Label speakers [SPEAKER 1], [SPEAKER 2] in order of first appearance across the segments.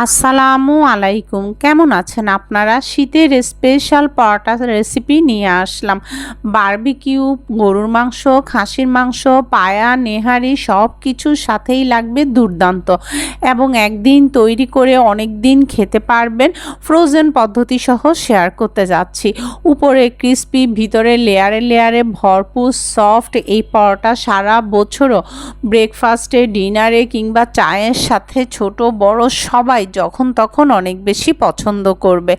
[SPEAKER 1] আসসালামু আলাইকুম। কেমন আছেন আপনারা? শীতের স্পেশাল পরোটা রেসিপি নিয়ে আসলাম। বারবিকিউ গরুর মাংস, খাসির মাংস, পায়া, নেহারি সব কিছুর সাথেই লাগবে দুর্দান্ত। এবং একদিন তৈরি করে অনেক দিন খেতে পারবেন। ফ্রোজেন পদ্ধতি সহ শেয়ার করতে যাচ্ছি। উপরে ক্রিস্পি ভিতরে লেয়ারে লেয়ারে ভরপুর সফট এই পরোটা সারা বছরও। ব্রেকফাস্টে ডিনারে কিংবা চায়ের সাথে ছোট, বড় সবাই যখন তখন অনেক বেশি পছন্দ করবে।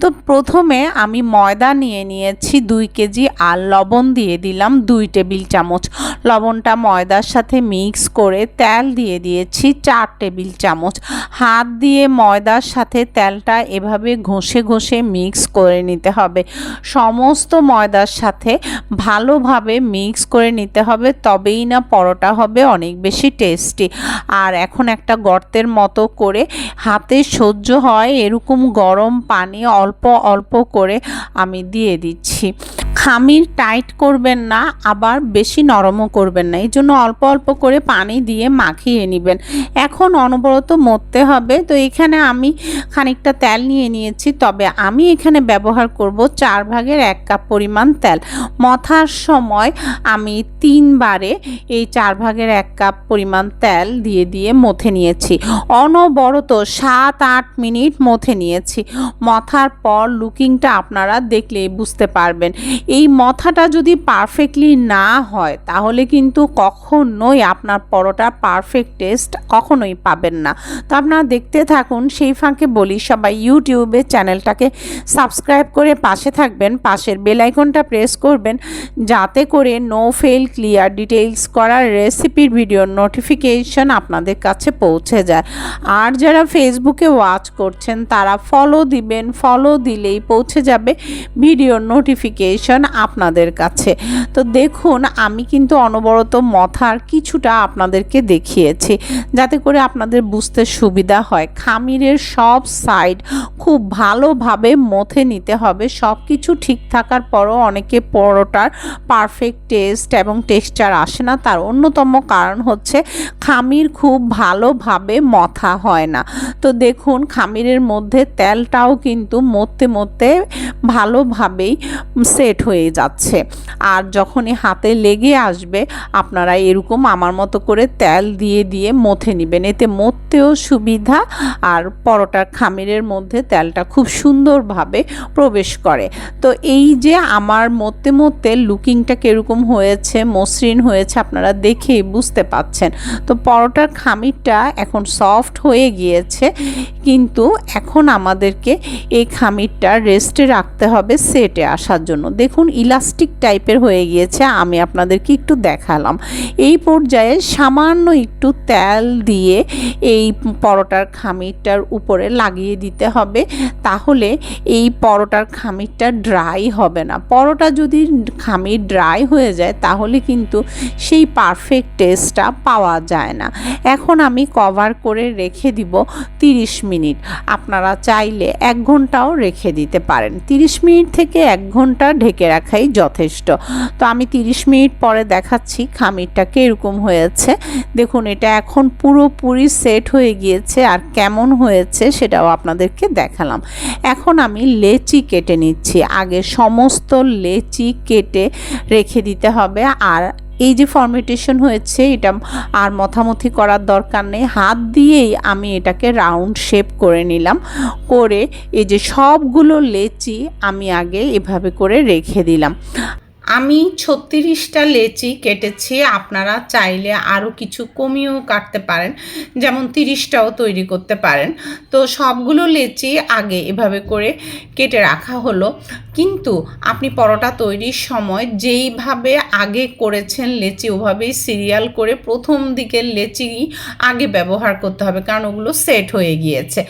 [SPEAKER 1] তো প্রথমে আমি ময়দা নিয়ে নিয়েছি দুই কেজি আর লবণ দিয়ে দিলাম দুই টেবিল চামচ। লবণটা ময়দার সাথে মিক্স করে তেল দিয়ে দিয়েছি চার টেবিল চামচ। হাত দিয়ে ময়দার সাথে তেলটা এভাবে ঘষে ঘষে মিক্স করে নিতে হবে। সমস্ত ময়দার সাথে ভালোভাবে মিক্স করে নিতে হবে, তবেই না পরোটা হবে, অনেক বেশি টেস্টি। আর এখন একটা গর্তের মতো করে হাতে সহ্য হয় এরকম গরম পানি অল্প অল্প করে আমি দিয়ে দিচ্ছি। খামির টাইট করবেন না, আবার বেশি নরমও করবেন না। এই জন্য অল্প অল্প করে পানি দিয়ে মাখিয়ে নেবেন। এখন অনবরত মরতে হবে। তো এখানে আমি খানিকটা তেল নিয়ে নিয়েছি। তবে আমি এখানে ব্যবহার করব চার ভাগের এক কাপ পরিমাণ তেল। মথার সময় আমি তিনবারে এই চার ভাগের এক কাপ পরিমাণ তেল দিয়ে দিয়ে মথে নিয়েছি। অনবরত সাত আট মিনিট মথে নিয়েছি। মথার পর লুকিংটা আপনারা দেখলেই বুঝতে পারবেন। এই মথাটা যদি পারফেক্টলি না হয়, তাহলে কিন্তু কখনোই আপনার পরোটা পারফেক্ট টেস্ট কখনোই পাবেন না। তো আপনারা দেখতে থাকুন, সেই ফাঁকে বলি, সবাই ইউটিউবে চ্যানেলটাকে সাবস্ক্রাইব করে পাশে থাকবেন, পাশের বেল আইকনটা প্রেস করবেন, যাতে করে নো ফেল ক্লিয়ার ডিটেইলস করার রেসিপির ভিডিওর নোটিফিকেশন আপনাদের কাছে পৌঁছে যায়। আর যারা ফেসবুকে ওয়াচ করছেন, তারা ফলো দিবেন ফলো দিলেই পৌঁছে যাবে ভিডিওর নোটিফিকেশন আপনাদের কাছে। তো দেখুন, আমি কিন্তু অনবরত মথার কিছুটা আপনাদেরকে দেখিয়েছি, যাতে করে আপনাদের বুঝতে সুবিধা হয়। খামিরের সব সাইড খুব ভালোভাবে মথে নিতে হবে। সব কিছু ঠিক থাকার পরও অনেকে পরোটার পারফেক্ট টেস্ট এবং টেক্সচার আসে না। তার অন্যতম কারণ হচ্ছে, খামির খুব ভালোভাবে মথা হয় না। তো দেখুন, খামিরের মধ্যে তেলটাও কিন্তু মরতে মরতে ভালোভাবেই সেট হয়ে যাচ্ছে। আর যখনই হাতে লেগে আসবে, আপনারা এরকম আমার মতো করে তেল দিয়ে দিয়ে মথে নেবেন। এতে মরতেও সুবিধা আর পরোটার খামিরের মধ্যে তেলটা খুব সুন্দরভাবে প্রবেশ করে। তো এই যে আমার মরতে মরতে লুকিংটা কীরকম হয়েছে, মসৃণ হয়েছে, আপনারা দেখেই বুঝতে পাচ্ছেন। তো পরোটার খামিরটা এখন সফট হয়ে গিয়েছে, কিন্তু এখন আমাদেরকে এই খামিরটা রেস্টে রাখতে হবে সেটে আসার জন্য। দেখুন ইলাস্টিক টাইপের হয়ে গিয়েছে, আমি আপনাদেরকে একটু দেখালাম। এই পর্যায়ে সামান্য একটু তেল দিয়ে এই পরোটার খামিরটার উপরে লাগিয়ে দিতে হবে, তাহলে এই পরোটার খামিরটা ড্রাই হবে না। পরোটা যদি খামির ড্রাই হয়ে যায়, তাহলে কিন্তু সেই পারফেক্ট টেস্টটা পাওয়া যায় না। এখন আমি কভার করে রেখে দিব তিরিশ মিনিট। আপনারা চাইলে এক ঘন্টাও রেখে দিতে পারেন। তিরিশ মিনিট থেকে এক ঘণ্টা ঢেকে রাখাই যথেষ্ট। তো আমি তিরিশ মিনিট পরে দেখাচ্ছি খামিরটাকে এরকম হয়েছে। দেখুন, এটা এখন পুরোপুরি সেট হয়ে গিয়েছে আর কেমন হয়েছে সেটাও আপনাদেরকে দেখালাম। এখন আমি লেচি কেটে নিচ্ছি। আগে সমস্ত লেচি কেটে রেখে দিতে হবে আর এই যে ফর্মেটেশন হয়েছে, এটা আর মথামথি করার দরকার নেই। হাত দিয়েই আমি এটাকে রাউন্ড শেপ করে নিলাম। করে এই যে সবগুলো লেচি আমি আগে এভাবে করে রেখে দিলাম। আমি ছত্রিশটা লেচি কেটেছি, আপনারা চাইলে আরও কিছু কমিয়েও কাটতে পারেন, যেমন তিরিশটাও তৈরি করতে পারেন। তো সবগুলো লেচি আগে এভাবে করে কেটে রাখা হলো। কিন্তু আপনি পরোটা তৈরির সময় যেইভাবে আগে করেছেন লেচি, ওভাবেই সিরিয়াল করে প্রথম দিকের লেচি আগে ব্যবহার করতে হবে, কারণ ওগুলো সেট হয়ে গিয়েছে।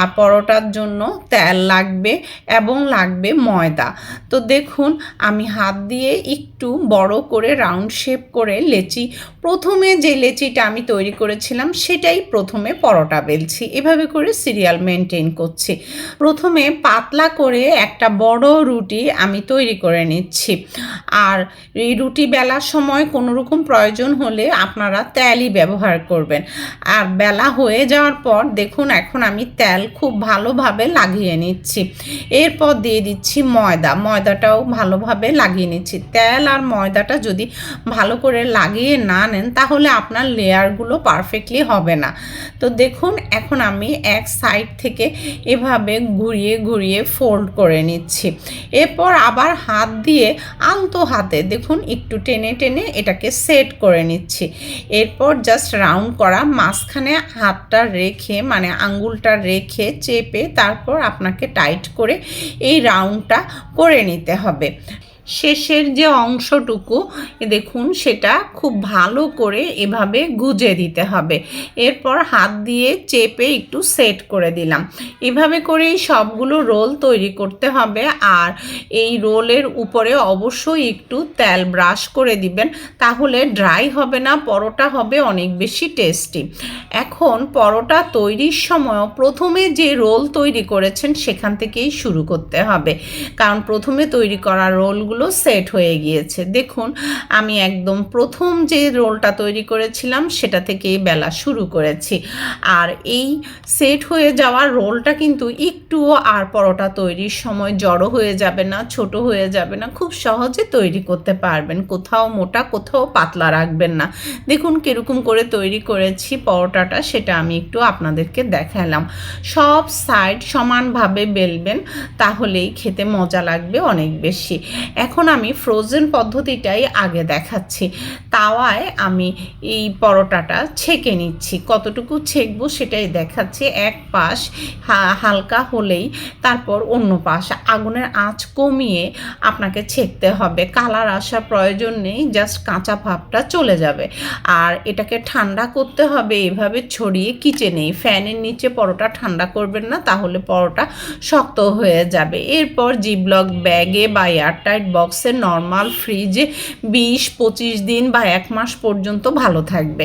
[SPEAKER 1] আর পরোটার জন্য তেল লাগবে এবং লাগবে ময়দা। তো দেখুন, আমি হাত দিয়ে একটু বড় করে রাউন্ড শেপ করে লেচি, প্রথমে যে লেচিটা আমি তৈরি করেছিলাম সেটাই প্রথমে পরোটা বেলছি, এভাবে করে সিরিয়াল মেনটেন করছি। প্রথমে পাতলা করে একটা বড় রুটি আমি তৈরি করে নিচ্ছি। আর এই রুটি বেলার সময় কোনো রকম প্রয়োজন হলে আপনারা তেলই ব্যবহার করবেন। আর বেলা হয়ে যাওয়ার পর দেখুন, এখন আমি তেল খুব ভালোভাবে লাগিয়ে নিচ্ছি। এরপর দিয়ে দিচ্ছি ময়দা। ময়দাটাও ভালোভাবে লাগিয়ে নিচ্ছি। তেল আর ময়দাটা যদি ভালো করে লাগিয়ে না নেন, তাহলে আপনার লেয়ারগুলো পারফেক্টলি হবে না। তো দেখুন, এখন আমি এক সাইড থেকে এভাবে ঘুরিয়ে ঘুরিয়ে ফোল্ড করে নিচ্ছি। এরপর আবার হাত দিয়ে আলতো হাতে, দেখুন একটু টেনে টেনে এটাকে সেট করে নিচ্ছি। এরপর জাস্ট রাউন্ড করা, মাঝখানে হাতটা রেখে মানে আঙ্গুলটা রেখে চেপে তারপর আপনাকে টাইট করে এই রাউন্ডটা করে নিতে হবে। শেষের যে অংশটুকু দেখুন সেটা খুব ভালো করে এভাবে গুজে দিতে হবে। এরপর হাত দিয়ে চেপে একটু সেট করে দিলাম। এভাবে করেই সবগুলো রোল তৈরি করতে হবে আর এই রোলের উপরে অবশ্যই একটু তেল ব্রাশ করে দিবেন, তাহলে ড্রাই হবে না, পরোটা হবে অনেক বেশি টেস্টি। এখন পরোটা তৈরির সময় প্রথমে যে রোল তৈরি করেছেন সেখান থেকেই শুরু করতে হবে। কারণ প্রথমে তৈরি করা রোলগুলো রোলগুলো সেট হয়ে গিয়েছে। দেখুন, আমি একদম প্রথম যে রোলটা তৈরি করেছিলাম, সেটা থেকেই বেলা শুরু করেছি। আর এই সেট হয়ে যাওয়া রোলটা কিন্তু একটুও আর পরোটা তৈরির সময় জড়ো হয়ে যাবে না, ছোট হয়ে যাবে না, খুব সহজে তৈরি করতে পারবেন। কোথাও মোটা, কোথাও পাতলা রাখবেন না। দেখুন কীরকম করে তৈরি করেছি পরোটাটা, সেটা আমি একটু আপনাদেরকে দেখালাম। সব সাইড সমানভাবে বেলবেন, তাহলেই খেতে মজা লাগবে অনেক বেশি। এখন আমি ফ্রোজেন পদ্ধতিটাই আগে দেখাচ্ছি। তাওয়ায় আমি এই পরোটাটা ছেঁকে নিচ্ছি। কতটুকু ছেঁকবো সেটাই দেখাচ্ছি। এক পাশ হালকা হলেই তারপর অন্য পাশ। আগুনের আঁচ কমিয়ে আপনাকে ছেঁকতে হবে। কালার আসার প্রয়োজন নেই জাস্ট কাঁচা ভাবটা চলে যাবে। আর এটাকে ঠান্ডা করতে হবে এভাবে ছড়িয়ে কিচেনেই ফ্যানের নিচে পরোটা ঠান্ডা করবেন না, তাহলে পরোটা শক্ত হয়ে যাবে। এরপর জিব্লক ব্যাগে বা এয়ারটাইট বক্সে নর্মাল ফ্রিজে বিশ, পঁচিশ দিন বা এক মাস পর্যন্ত ভালো থাকবে।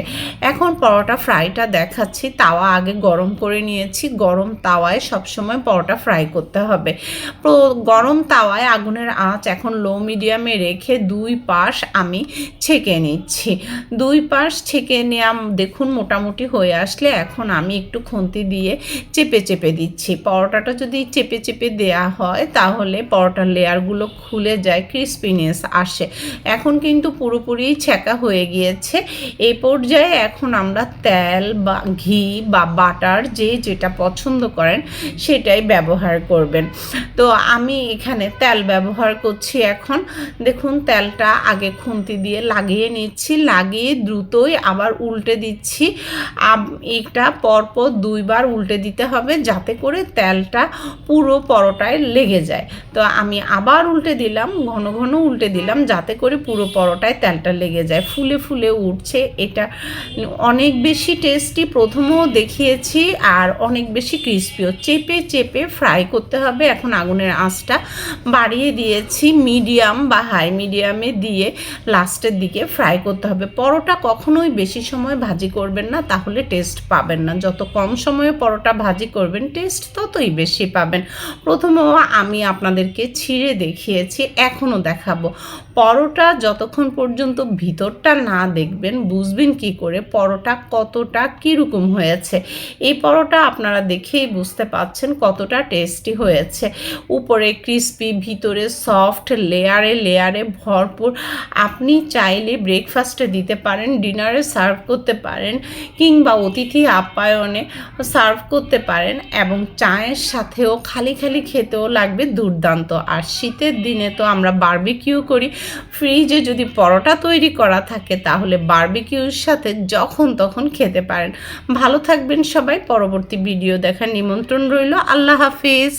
[SPEAKER 1] এখন পরোটা ফ্রাইটা দেখাচ্ছি, তাওয়া আগে গরম করে নিয়েছি। গরম তাওয়ায় সবসময় পরোটা ফ্রাই করতে হবে। গরম তাওয়ায় আগুনের আঁচ এখন লো মিডিয়ামে রেখে দুই পাশ আমি ছেঁকে নিচ্ছি। দুই পাশ ছেঁকে নেওয়া দেখুন মোটামুটি হয়ে আসলে এখন আমি একটু খুন্তি দিয়ে চেপে চেপে দিচ্ছি। পরোটাটা যদি চেপে চেপে দেয়া হয় তাহলে পরোটার লেয়ারগুলো খুলে যায় যায় ক্রিস্পিনেস আসে। এখন কিন্তু পুরোপুরি ছেঁকা হয়ে গিয়েছে। এই পর্যায়ে এখন আমরা তেল বা ঘি বা বাটার যে যেটা পছন্দ করেন সেটাই ব্যবহার করবেন। তো আমি এখানে তেল ব্যবহার করছি এখন। দেখুন, তেলটা আগে খুন্তি দিয়ে লাগিয়ে নিচ্ছি, লাগিয়ে দ্রুতই আবার উল্টে দিচ্ছি। এটা পরপর দুইবার উল্টে দিতে হবে যাতে করে তেলটা পুরো পরোটায় লেগে যায়। তো আমি আবার উল্টে দিলাম ঘন ঘন উল্টে দিলাম যাতে করে পুরো পরোটায় তেলটা লেগে যায়। ফুলে ফুলে উঠছে এটা। অনেক বেশি টেস্টি প্রথমেও দেখিয়েছি আর অনেক বেশি ক্রিস্পিও চেপে চেপে ফ্রাই করতে হবে এখন আগুনের আঁচটা। বাড়িয়ে দিয়েছি মিডিয়াম বা হাই মিডিয়ামে দিয়ে লাস্টের দিকে ফ্রাই করতে হবে। পরোটা কখনোই বেশি সময় ভাজি করবেন না, তাহলে টেস্ট পাবেন না। যত কম সময়ে পরোটা ভাজি করবেন টেস্ট ততই বেশি পাবেন। প্রথমেও আমি আপনাদেরকে ছিঁড়ে দেখিয়েছি। এখনও দেখাবো। পরোটা যতক্ষণ পর্যন্ত ভিতরটা না দেখবেন, বুঝবেন কি করে পরোটা কতটা কীরকম হয়েছে। এই পরোটা আপনারা দেখেই বুঝতে পাচ্ছেন কতটা টেস্টি হয়েছে। উপরে ক্রিস্পি, ভিতরে সফট, লেয়ারে লেয়ারে ভরপুর। আপনি চাইলে ব্রেকফাস্টে দিতে পারেন, ডিনারে সার্ভ করতে পারেন কিংবা অতিথি আপ্যায়নে সার্ভ করতে পারেন এবং চায়ের সাথেও খালি খালি খেতেও লাগবে দুর্দান্ত। আর শীতের দিনে তো আমরা বার্বিকিউ করি। ফ্রিজে যদি পরোটা তৈরি করা থাকে, তাহলে বার্বিকিউর সাথে যখন তখন খেতে পারেন। ভালো থাকবেন সবাই, পরবর্তী ভিডিও দেখার নিমন্ত্রণ রইল। আল্লাহ হাফিজ।